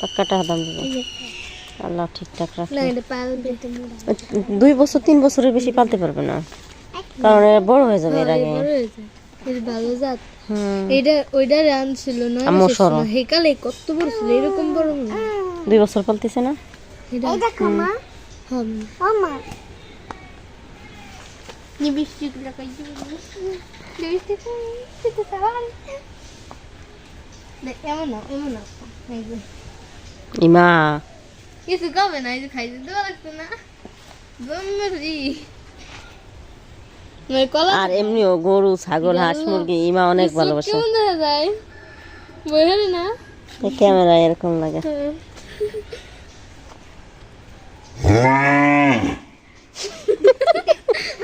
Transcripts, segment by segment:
টাকাটা দাম দেবে। আল্লাহ ঠিকঠাক না রাখে এটা পাল পেতে মোড়া দুই বছর তিন বছরের বেশি পালতে পারবে না। কারণ বড় হয়ে যাবে এর আগে। হয়ে এর ভালো জাত। এটা ওইটা রান ছিল না আম্মু সরো। হেকালে কত বড় ছিল এরকম বড় দুই বছর পালতেছে না? এটা ইমা কিছু খাবে না এই যে খাইতে দেওয়া লাগতো না জন্মেরই আর এমনিও গরু ছাগল হাঁস মুরগি ইমা অনেক ভালোবাসে কেমন দেখা যায় বইহারি না ক্যামেরা এরকম লাগে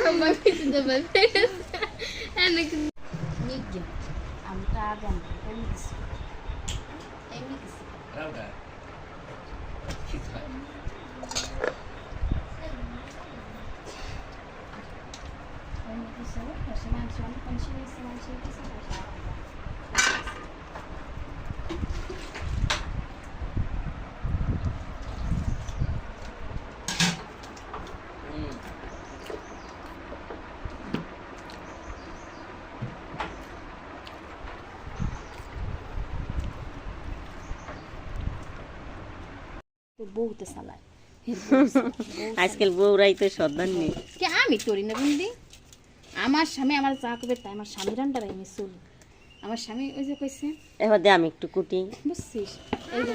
আমার কিছু দেবে এনে বউতে চালায় আজকাল বউরাই তো সর্দার নেই। কে আমি করি না বুঝলি আমার স্বামী আমার যা করবে তাই আমার আমি চলি। আমার স্বামী ওই যে কইছে এবার দে আমি একটু কুটি। বুঝছিস? এই যে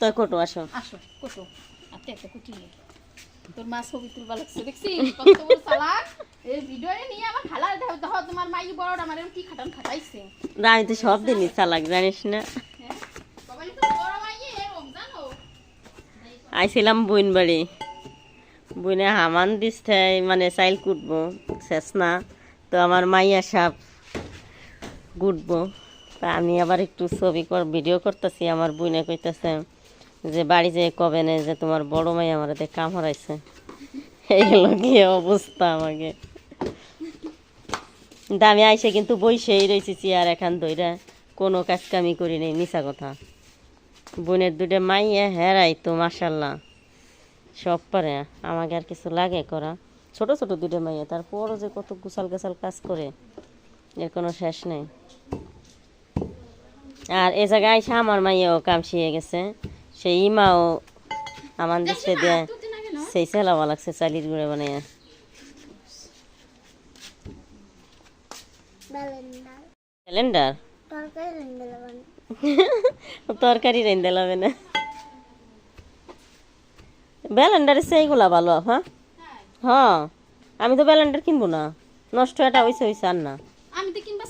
তই কটো আসো। আসো কত আর একটা কুটি তোর মা ছবি তুলবা লাগছে দেখছিস? কত বড় চালাক এই ভিডিও নিয়ে আমার খালা দেখো দেখো তোমার মাই বড় আমার কি খাটান খাটাইছে। আমি তো সব দিনই চালাক জানিস না হ্যাঁ বাবা তো বড় মাই এরকম জানো আইছিলাম বইন বাড়ি বইনে হামান দিচ্ছে মানে চাইল কুটবো শেষ না। তো আমার মাইয়া সাপ কুটবো। তা আমি আবার একটু ছবি কর, ভিডিও করতেছি। আমার বইনে কইতেছে যে, বাড়ি যে কবে নেই যে তোমার বড় মাই আমার এতে কাম হারাইছে। এইগুলো কি অবস্থা আমাকে। দামি আইসে কিন্তু বইসেই রয়েছি চেয়ার এখান ধইরা। কোনো কাজ কামি করি নেই মিশা কথা। বোনের দুটো মাইয়া হেরাই তো মাসাল্লাহ সব পারে আমাকে আর কিছু লাগে করা। ছোট ছোট দুটো মাইয়া তারপরও যে কত গুছাল গাছাল কাজ করে এর কোনো শেষ নেই। আর এ জায়গায় আইসা আমার মাইয়াও কাম শিয়ে গেছে। সেই ইমাও আমার দেশে দিয়ে সেই সেলাবা লাগছে চালির গুঁড়ে বানিয়ে ক্যালেন্ডার তরকারি রেন্দে লাগবে না। ব্যালেন্ডারে সেইগুলা ভালো হ্যাঁ হ্যাঁ আমি তো ব্যালেন্ডার কিনবো না। নষ্ট এটা হয়েছে হয়েছে আর না। আমি তো কিনবা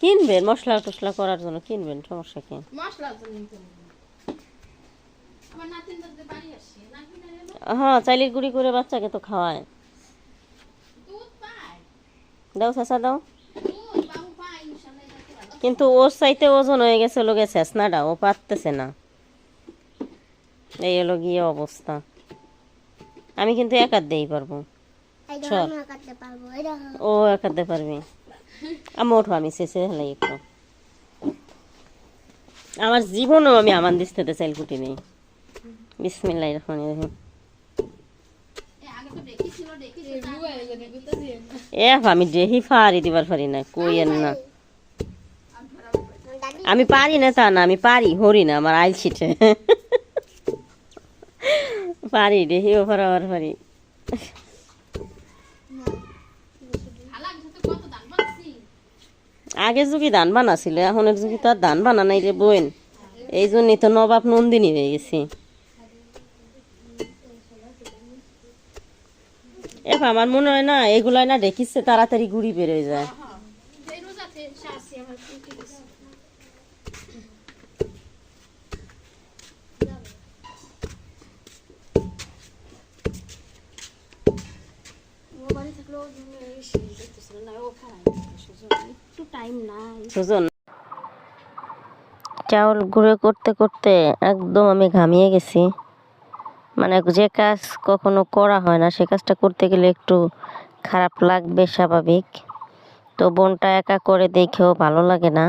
কিনবেন মশলা টসলা করার জন্য কিনবেন সমস্যা কি? মশলা জন্য। আমার নাতিন বাড়ি আসে হ্যাঁ চাইলির গুঁড়ি করে বাচ্চাকে তো খাওয়ায়। দুধ পায়। দাও চাচা দাও দুধ বাবু পায় ইনশাল্লাহ এটা কি ভালো। কিন্তু ওর চাইতে ওজন হয়ে গেছে লোকে চেষ্টাটা ও পারতেছে না। এই হলো গিয়ে অবস্থা। আমি কিন্তু একার দিয়েই পারব। চল। ও দিয়ে পারবি। আমি ওঠো আমি শেষে হেলাই একটু। আমার জীবনেও আমি আমার দিস থেকে চাইল কুটি নেই। বিসমিল্লাহ রহমান রহিম। এ আগে তো দেখেছিল দেখেছিল আমি ডেহি ফারি দিবার পারি না কই আর না। আমি পারি না তা না, আমি পারি, হরি না আমার আইল ছিটে। পারি পারি তো কত দান পাচ্ছি আগে যুগে ধান বানা ছিল এখনের যুগে তো আর ধান বানা নাই রে বোন। এই জন্যই তো নবাব নন্দিনী হয়ে গেছি। এ আমার মনে হয় না, এগুলাই না দেখিচ্ছে তাড়াতাড়ি গুড়ি বেরোয় যায় এই রোজাতে শাসি আমার কি কি দিছে। ও বাড়ি থাকলেও এসে দেখতেছিল না ও খায় একটু টাইম নাই সুজন চাউল গুঁড়ো করতে করতে একদম আমি ঘামিয়ে গেছি। মানে যে কাজ কখনো করা হয় না, সে কাজটা করতে গেলে একটু খারাপ লাগবে স্বাভাবিক। তো বোনটা একা করে দেখেও ভালো লাগে না।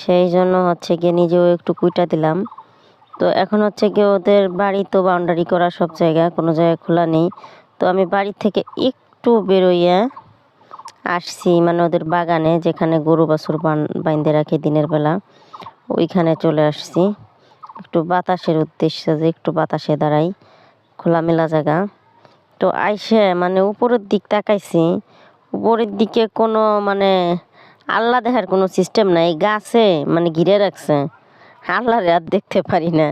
সেই জন্য হচ্ছে গিয়ে নিজেও একটু কুইটা দিলাম। তো এখন হচ্ছে কি ওদের বাড়ি তো বাউন্ডারি করা সব জায়গা, কোনো জায়গায় খোলা নেই। তো আমি বাড়ি থেকে একটু বেরোইয়া আসছি মানে ওদের বাগানে, যেখানে গরু বাছুর বাইন্দে রাখে দিনের বেলা। ওইখানে চলে আসছি। একটু বাতাসের উদ্দেশ্যে যে একটু বাতাসে দাঁড়াই, খোলামেলা জায়গা। তো আইসে মানে উপরের দিক তাকাইছি, উপরের দিকে কোনো মানে আল্লাহ দেখার কোনো সিস্টেম নাই। গাছে মানে ঘিরে রাখছে। আল্লাহরে আর দেখতে পারি না।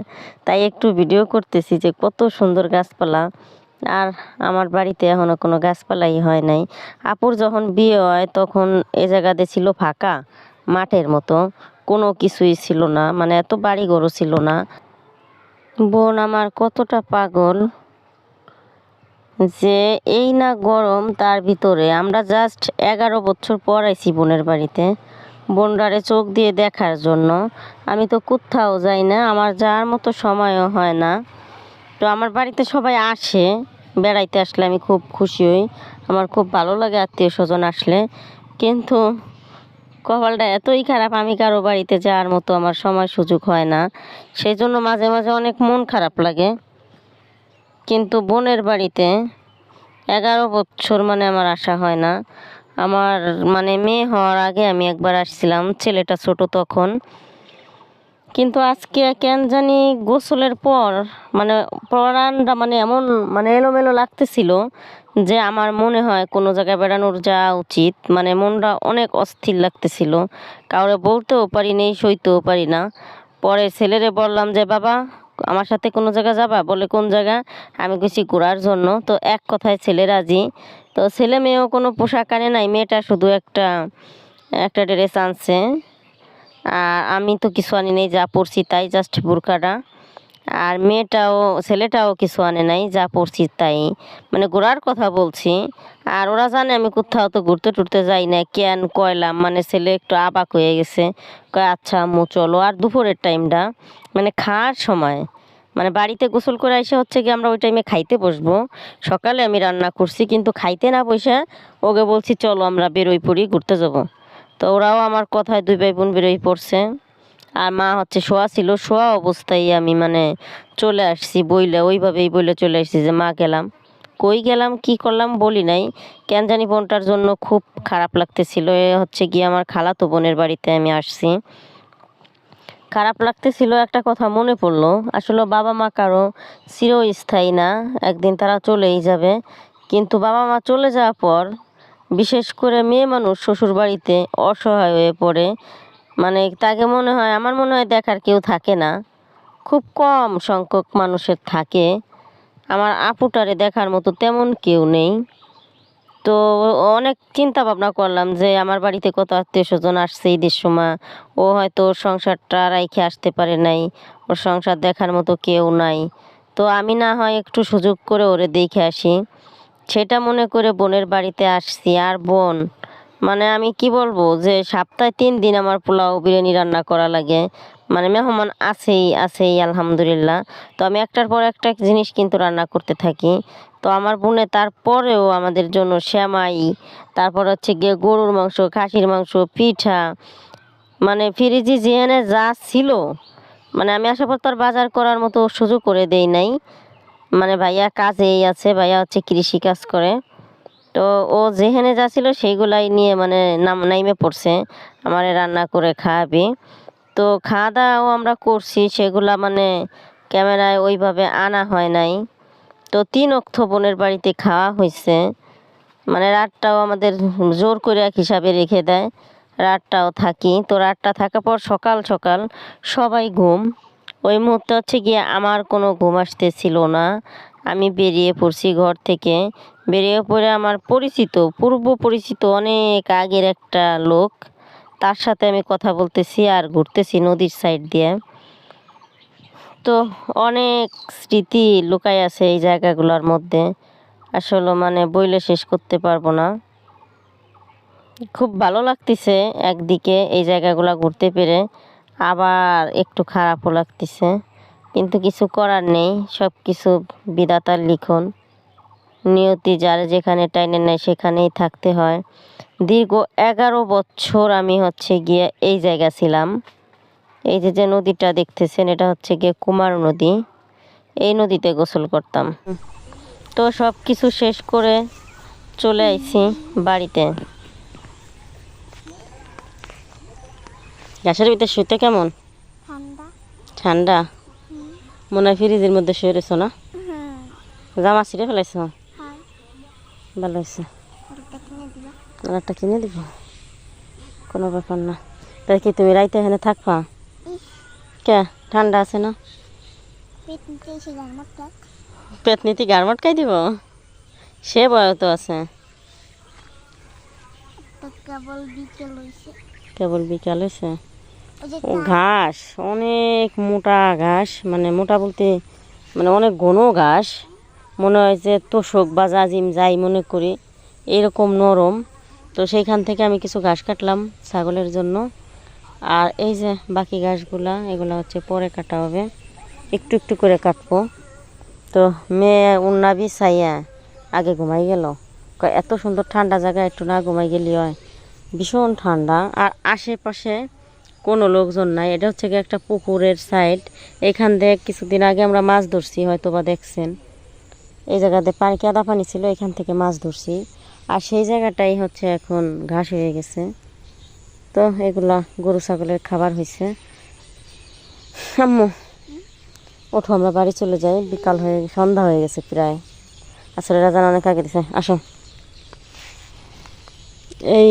তাই একটু ভিডিও করতেছি যে কত সুন্দর গাছপালা। আর আমার বাড়িতে এখনও কোনো গাছপালাই হয় নাই। আপুর যখন বিয়ে হয় তখন এ জায়গাতে ছিল ফাঁকা, মাঠের মতো। কোনো কিছুই ছিল না মানে এত বাড়ি গরু ছিল না। বোন আমার কতটা পাগল যে এই না গরম তার ভিতরে। আমরা জাস্ট এগারো বছর পর আইছি বোনের বাড়িতে। বোনরারে চোখ দিয়ে দেখার জন্য। আমি তো কোথাও যাই না, আমার যাওয়ার মতো সময়ও হয় না। তো আমার বাড়িতে সবাই আসে, বেড়াইতে আসলে আমি খুব খুশি হই। আমার খুব ভালো লাগে আত্মীয় স্বজন আসলে। কিন্তু কপালটা এতই খারাপ, আমি কারও বাড়িতে যাওয়ার মতো আমার সময় সুযোগ হয় না। সেই জন্য মাঝে মাঝে অনেক মন খারাপ লাগে। কিন্তু বোনের বাড়িতে এগারো বছর মানে আমার আসা হয় না। আমার মানে মেয়ে হওয়ার আগে আমি একবার আসছিলাম, ছেলেটা ছোট তখন। কিন্তু আজকে কেন জানি গোসলের পর মানে পরানটা মানে এমন মানে এলোমেলো লাগতেছিল যে আমার মনে হয় কোনো জায়গায় বেড়ানোর যাওয়া উচিত। মানে মনটা অনেক অস্থির লাগতেছিল। কাউরে বলতেও পারি নেই, সইতেও পারি না। পরে ছেলেরে বললাম যে, বাবা আমার সাথে কোনো জায়গা যাবা? বলে, কোন জায়গা? আমি গেছি ঘোরার জন্য। তো এক কথায় ছেলে রাজি। তো ছেলে মেয়েও কোনো পোশাক আনে নাই। মেয়েটা শুধু একটা একটা ড্রেস আনছে। আর আমি তো কিছু আনি নেই, যা পড়ছি তাই, জাস্ট বোরকাটা আর মেয়েটাও, ছেলেটাও কিছু আনে নাই, যা পড়ছি তাই। মানে ঘোরার কথা বলছি। আর ওরা জানে আমি কোথাও তো ঘুরতে টুরতে যাই না। কেন কয়লাম মানে ছেলে একটু আবাক হয়ে গেছে। কয় আচ্ছা আম্মু, চলো। আর দুপুরের টাইমটা মানে খাওয়ার সময় মানে বাড়িতে গোসল করে এসে হচ্ছে কি আমরা ওই টাইমে খাইতে বসবো। সকালে আমি রান্না করছি, কিন্তু খাইতে না বসে ওকে বলছি, চলো, আমরা বেরোই পড়ি ঘুরতে যাব। তো ওরাও আমার কথায় দুই ভাই বোন বেরোই পড়ছে। আর মা হচ্ছে শোয়া ছিল, শোয়া অবস্থায় আমি মানে চলে আসছি, বইলে, ওইভাবেই বইলে চলে আসছি যে, মা, গেলাম। কই গেলাম? কি করলাম? বলি নাই। কেন জানি বোনটার জন্য খুব খারাপ লাগতেছিল, এ হচ্ছে গিয়ে আমার খালাতো বোনের বাড়িতে আমি আসছি। খারাপ লাগতেছিল, একটা কথা মনে পড়ল, আসলে বাবা মা কারও চিরস্থায়ী না, একদিন তারা চলেই যাবে। কিন্তু বাবা মা চলে যাওয়ার পর, বিশেষ করে মেয়ে মানুষ শ্বশুর বাড়িতে অসহায় হয়ে পড়ে মানে তাকে মনে হয়, আমার মনে হয় দেখার কেউ থাকে না। খুব কম সংখ্যক মানুষের থাকে। আমার আপুটারে দেখার মতো তেমন কেউ নেই। তো অনেক চিন্তা ভাবনা করলাম যে, আমার বাড়িতে কত আত্মীয় স্বজন আসছে ঈদের সময়। ও হয়তো ওর সংসারটা রাইখে আসতে পারে নাই। ওর সংসার দেখার মতো কেউ নাই। তো আমি না হয় একটু সুযোগ করে ওরে দেখে আসি। সেটা মনে করে বোনের বাড়িতে আসছি। আর বোন মানে আমি কি বলব যে সপ্তাহে তিন দিন আমার পোলাও বিরিয়ানি রান্না করা লাগে। মানে মেহমান আছেই আছেই, আলহামদুলিল্লাহ। তো আমি একটার পর একটা জিনিস কিন্তু রান্না করতে থাকি। তো আমার বোনে তারপরেও আমাদের জন্য শ্যামাই তারপর হচ্ছে গিয়ে গরুর মাংস, খাসির মাংস, পিঠা মানে ফ্রিজে যেখানে যা ছিল মানে আমি আসার পর তার বাজার করার মতো সুযোগ করে দেই নাই। মানে ভাইয়া কাজেই আছে, ভাইয়া হচ্ছে কৃষি কাজ করে। তো ও যেখানে যা ছিল সেইগুলাই নিয়ে মানে নাম, নাইমে পড়ছে। আমারে রান্না করে খাওয়াবি। তো খাওয়া দাওয়াও আমরা করছি, সেগুলা মানে ক্যামেরায় ওইভাবে আনা হয় নাই। তো তিন অক্ষ বোনের বাড়িতে খাওয়া হয়েছে মানে রাতটাও আমাদের জোর করে এক হিসাবে রেখে দেয়। রাতটাও থাকি। তো রাতটা থাকার পর সকাল সকাল সবাই ঘুম। ওই মুহূর্তে হচ্ছে গিয়ে আমার কোনো ঘুম আসতেছিল না। আমি বেরিয়ে পড়ছি ঘর থেকে। বেরিয়ে পড়ে আমার পরিচিত, পূর্ব পরিচিত অনেক আগের একটা লোক। তার সাথে আমি কথা বলতেছি আর ঘুরতেছি নদীর সাইড দিয়ে। তো অনেক স্মৃতি লুকাই আছে এই জায়গাগুলোর মধ্যে। আসলে মানে বইলে শেষ করতে পারব না। খুব ভালো লাগতেছে একদিকে এই জায়গাগুলো ঘুরতে পেরে। আবার একটু খারাপও লাগতেছে। কিন্তু কিছু করার নেই সব কিছু বিধাতার লিখন। নিয়তি যার যেখানে টাইনে নেয় সেখানেই থাকতে হয়। দীর্ঘ এগারো বছর আমি হচ্ছে গিয়ে এই জায়গা ছিলাম। এই যে যে নদীটা দেখতেছেন এটা হচ্ছে গিয়ে কুমার নদী। এই নদীতে গোসল করতাম। তো সব কিছু শেষ করে চলে আইছি বাড়িতে। গ্যাসের ভিতরে শুতে কেমন? ঠান্ডা। ঠান্ডা? মনে হয় ফ্রিজের মধ্যে শুয়ে রয়েছো না? জামা ছিঁড়ে ফেলাইছো? হয়। ভালো হয়েছে। আর একটা কিনে দিব? কোনো ব্যাপার না। তাই কি তুমি রাইতে এখানে থাকবা? কে? ঠান্ডা আছে না? পেট নিতে গার্মট টাক পেট নিতে গারমাট খাই দিব? সে বয় তো আছে। কেবল বিকেল হয়েছে ঘাস অনেক মোটা ঘাস মানে মোটা বলতে মানে অনেক ঘন ঘাস। মনে হয় যে তোষক বা জাজিম যাই মনে করি এরকম নরম। তো সেইখান থেকে আমি কিছু ঘাস কাটলাম ছাগলের জন্য। আর এই যে বাকি ঘাসগুলা এগুলা হচ্ছে পরে কাটা হবে। একটু একটু করে কাটবো। তো মেয়ে উন্না বিছাইয়া আগে ঘুমাই গেল। এত সুন্দর ঠান্ডা জায়গায় একটু না ঘুমাই গেলি হয়। ভীষণ ঠান্ডা। আর আশেপাশে কোনো লোকজন নাই। এটা হচ্ছে গিয়ে একটা পুকুরের সাইড এখান থেকে কিছুদিন আগে আমরা মাছ ধরছি হয়তো বা দেখছেন। এই জায়গাতে পানি কাদা পানি ছিল, এখান থেকে মাছ ধরছি। আর সেই জায়গাটাই হচ্ছে এখন ঘাস হয়ে গেছে। তো এগুলা গরু, ছাগলের খাবার হয়েছে। আম্মু, ওঠো, আমরা বাড়ি চলে যাই। বিকাল হয়ে, সন্ধ্যা হয়ে গেছে প্রায়। আসলে রাজান অনেক আগে দিছে। আসো। এই